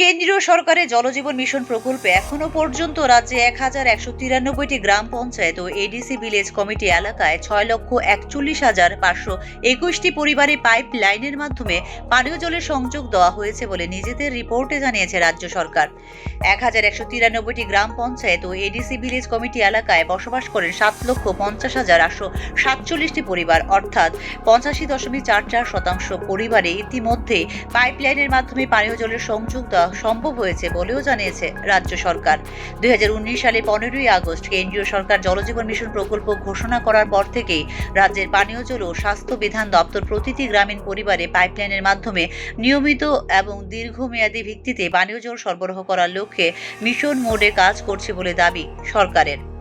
কেন্দ্রীয় সরকারের জলজীবন মিশন প্রকল্পে এখনও পর্যন্ত রাজ্যে এক হাজার একশো তিরানব্বইটি গ্রাম পঞ্চায়েত ও এডিসি ভিলেজ কমিটি এলাকায় ছয় লক্ষ একচল্লিশ হাজার পাঁচশো একুশটি পরিবারে পাইপ লাইনের মাধ্যমে পানীয় জলের সংযোগ দেওয়া হয়েছে বলে নিজেদের রিপোর্টে জানিয়েছে রাজ্য সরকার। এক হাজার একশো তিরানব্বইটি গ্রাম পঞ্চায়েত ও এডিসি ভিলেজ কমিটি এলাকায় বসবাস করেন সাত লক্ষ পঞ্চাশ হাজার আটশো সাতচল্লিশটি পরিবার, অর্থাৎ পঁচাশি দশমিক চার চার শতাংশ পরিবারে ইতিমধ্যে পাইপলাইনের মাধ্যমে পানীয় জলের সংযোগ দেওয়া সম্ভব হয়েছে বলেও জানিয়েছে রাজ্য সরকার। দুই সালে পনেরোই আগস্ট কেন্দ্রীয় সরকার জলজীবন মিশন প্রকল্প ঘোষণা করার পর থেকেই রাজ্যের পানীয় জল ও স্বাস্থ্য বিধান দপ্তর প্রতিটি গ্রামীণ পরিবারে পাইপলাইনের মাধ্যমে নিয়মিত এবং দীর্ঘমেয়াদী ভিত্তিতে পানীয় জল সরবরাহ করার লক্ষ্যে মিশন মোডে কাজ করছে বলে দাবি সরকারের।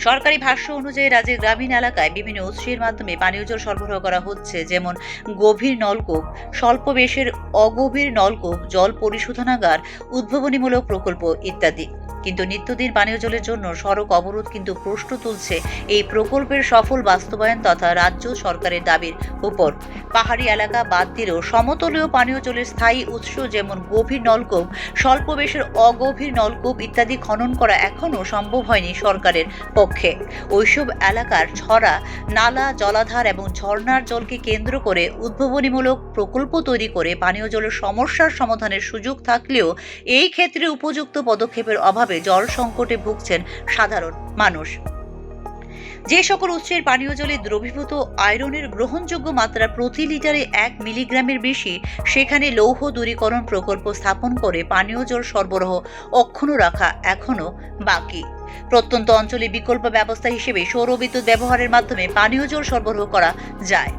সরকারি ভাষ্য অনুযায়ী রাজ্যের গ্রামীণ এলাকায় বিভিন্ন উৎসের মাধ্যমে পানীয় জল সরবরাহ করা হচ্ছে, যেমন গভীর নলকূপ, স্বল্প বেশের অগভীর নলকূপ, জল পরিশোধনাগার, উদ্ভাবনীমূলক প্রকল্প ইত্যাদি। কিন্তু নিত্যদিন পানীয় জলের জন্য সড়ক অবরোধ কিন্তু প্রশ্ন তুলছে এই প্রকল্পের সফল বাস্তবায়ন তথা রাজ্য সরকারের দাবির উপর। পাহাড়ি এলাকা বাদ দিলেও সমতলীয় পানীয় জলের স্থায়ী উৎস যেমন গভীর নলকূপ স্বল্প বেশের অগভীর নলকূপ ইত্যাদি খনন করা এখনও সম্ভব হয়নি সরকারের পক্ষে। ওইসব এলাকার ছড়া, নালা, জলাধার এবং ঝর্ণার জলকে কেন্দ্র করে উদ্ভাবনীমূলক প্রকল্প তৈরি করে পানীয় জলের সমস্যার সমাধানের সুযোগ থাকলেও এই ক্ষেত্রে উপযুক্ত পদক্ষেপের অভাবে জল সংকটে ভুগছেন সাধারণ মানুষ। যে সকল উৎসের পানীয় জলে দ্রবীভূত আয়রনের গ্রহণযোগ্য মাত্রা প্রতি লিটারে এক মিলিগ্রামের বেশি, সেখানে লৌহ দূরীকরণ প্রকল্প স্থাপন করে পানীয় জল সরবরাহ অক্ষুণ্ণ রাখা এখনও বাকি। প্রত্যন্ত অঞ্চলে বিকল্প ব্যবস্থা হিসেবে সৌর বিদ্যুৎ ব্যবহারের মাধ্যমে পানীয় জল সরবরাহ করা যায়।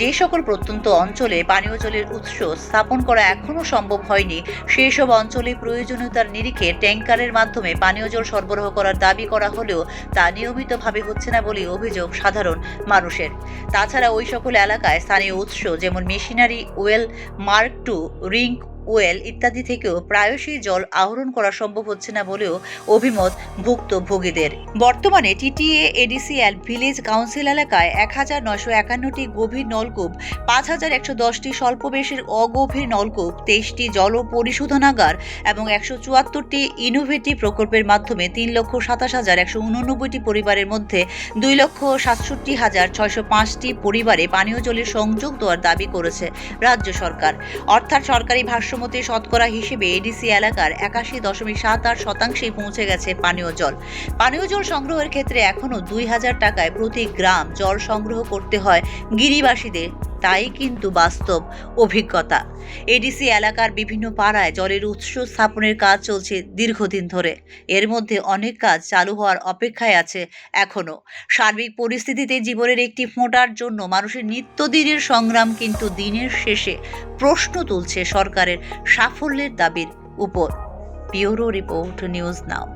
যে সকল প্রত্যন্ত অঞ্চলে পানীয় জলের উৎস স্থাপন করা এখনও সম্ভব হয়নি, সেই সব অঞ্চলে প্রয়োজনীয়তার নিরিখে ট্যাঙ্কারের মাধ্যমে পানীয় জল সরবরাহ করার দাবি করা হলেও তা নিয়মিতভাবে হচ্ছে না বলে অভিযোগ সাধারণ মানুষের। তাছাড়া ওই সকল এলাকায় স্থানীয় উৎস যেমন machinery, well, mark two rink well ইত্যাদি থেকেও প্রায়শই জল আহরণ করা সম্ভব হচ্ছে না বলেও অভিমত ভুক্তভোগীদের বর্তমানে TTA, ADC ADCL village council এলাকায় এক হাজার নয়শো একান্নটি গভীর নলকূপ, পাঁচ হাজার একশো দশটি স্বল্প বেশের অগভীর নলকূপ, তেইশটি জল পরিশোধনাগার এবং একশো চুয়াত্তরটি ইনোভেটিভ প্রকল্পের মাধ্যমে তিন লক্ষ সাতাশ হাজার একশো উননব্বইটি পরিবারের মধ্যে দুই লক্ষ সাতষট্টি হাজার ছয়শো পাঁচটি পরিবারে পানীয় জলের সংযোগ দেওয়ার দাবি করেছে রাজ্য সরকার। অর্থাৎ সরকারি ভাষ্যমতে শতকরা হিসেবে এডিসি এলাকার একাশি দশমিক সাত আট শতাংশেই পৌঁছে গেছে পানীয় জল। পানীয় জল সংগ্রহের ক্ষেত্রে এখনও দুই হাজার টাকায় প্রতি গ্রাম জল সংগ্রহ করতে হয় গিরিবাসীদের। তাই কিন্তু বাস্তব অভিজ্ঞতা। এডিসি এলাকার বিভিন্ন পাড়ায় জলের উৎস স্থাপনের কাজ চলছে দীর্ঘদিন ধরে। এর মধ্যে অনেক কাজ চালু হওয়ার অপেক্ষায় আছে এখনও সার্বিক পরিস্থিতিতে জীবনের একটি ফোঁটার জন্য মানুষের নিত্যদিনের সংগ্রাম কিন্তু দিনের শেষে প্রশ্ন তুলছে সরকারের সাফল্যের দাবির উপর। Bureau report news now.